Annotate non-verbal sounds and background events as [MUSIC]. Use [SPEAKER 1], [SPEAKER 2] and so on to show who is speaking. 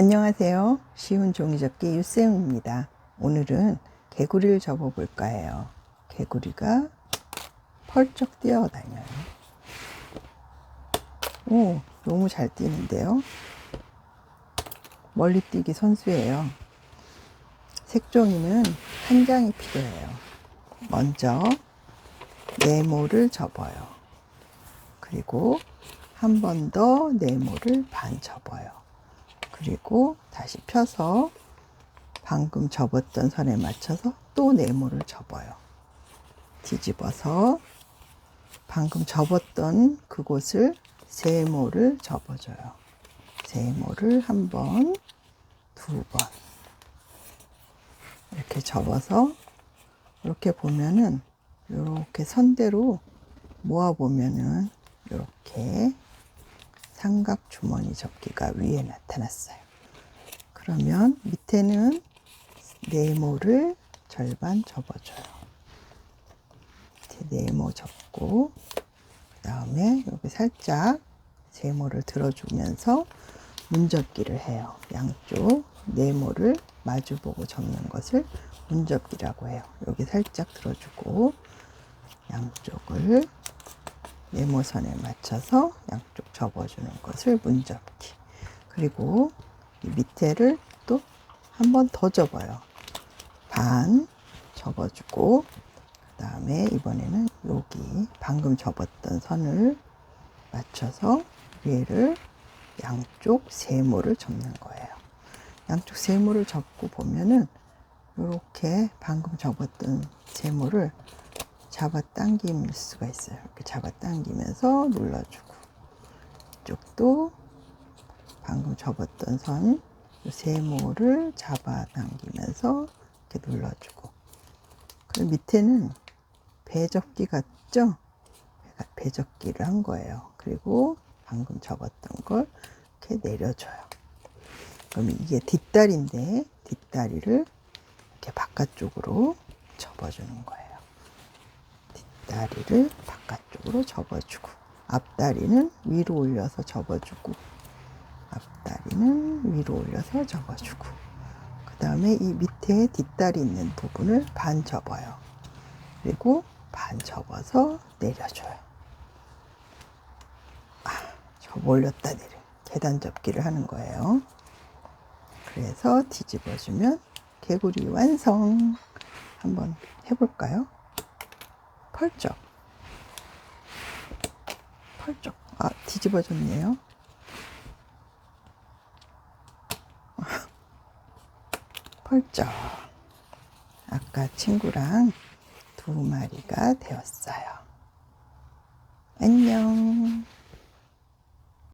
[SPEAKER 1] 안녕하세요. 쉬운 종이접기 유쌤입니다. 오늘은 개구리를 접어볼까 해요. 개구리가 펄쩍 뛰어다녀요. 오, 너무 잘 뛰는데요. 멀리 뛰기 선수예요. 색종이는 한 장이 필요해요. 먼저 네모를 접어요. 그리고 한 번 더 네모를 반 접어요. 그리고 다시 펴서 방금 접었던 선에 맞춰서 또 네모를 접어요. 뒤집어서 방금 접었던 그곳을 세모를 접어줘요. 세모를 한 번, 두 번. 이렇게 접어서 이렇게 보면은 이렇게 선대로 모아 보면은 이렇게 삼각 주머니 접기가 위에 나타났어요. 그러면 밑에는 네모를 절반 접어줘요. 이렇게 네모 접고 그 다음에 여기 살짝 세모를 들어주면서 문접기를 해요. 양쪽 네모를 마주보고 접는 것을 문접기라고 해요. 여기 살짝 들어주고 양쪽을 네모선에 맞춰서 양쪽 접어주는 것을 문접기. 그리고 이 밑에를 또 한 번 더 접어요. 반 접어주고 그 다음에 이번에는 여기 방금 접었던 선을 맞춰서 위에를 양쪽 세모를 접는 거예요. 양쪽 세모를 접고 보면은 이렇게 방금 접었던 세모를 잡아 당길 수가 있어요. 이렇게 잡아 당기면서 눌러주고 이쪽도 방금 접었던 선 세모를 잡아 당기면서 이렇게 눌러주고 그리고 밑에는 배접기 같죠? 배접기를 한 거예요. 그리고 방금 접었던 걸 이렇게 내려줘요. 그럼 이게 뒷다리인데 뒷다리를 이렇게 바깥쪽으로 접어주는 거예요. 뒷다리를 바깥쪽으로 접어주고 앞다리는 위로 올려서 접어주고 앞다리는 위로 올려서 접어주고 그 다음에 이 밑에 뒷다리 있는 부분을 반 접어요. 그리고 반 접어서 내려줘요. 아, 접어 올렸다 내려. 계단 접기를 하는 거예요. 그래서 뒤집어주면 개구리 완성. 한번 해볼까요? 펄쩍. 펄쩍. 아, 뒤집어졌네요. [LAUGHS] 펄쩍. 아까 친구랑 두 마리가 되었어요. 안녕.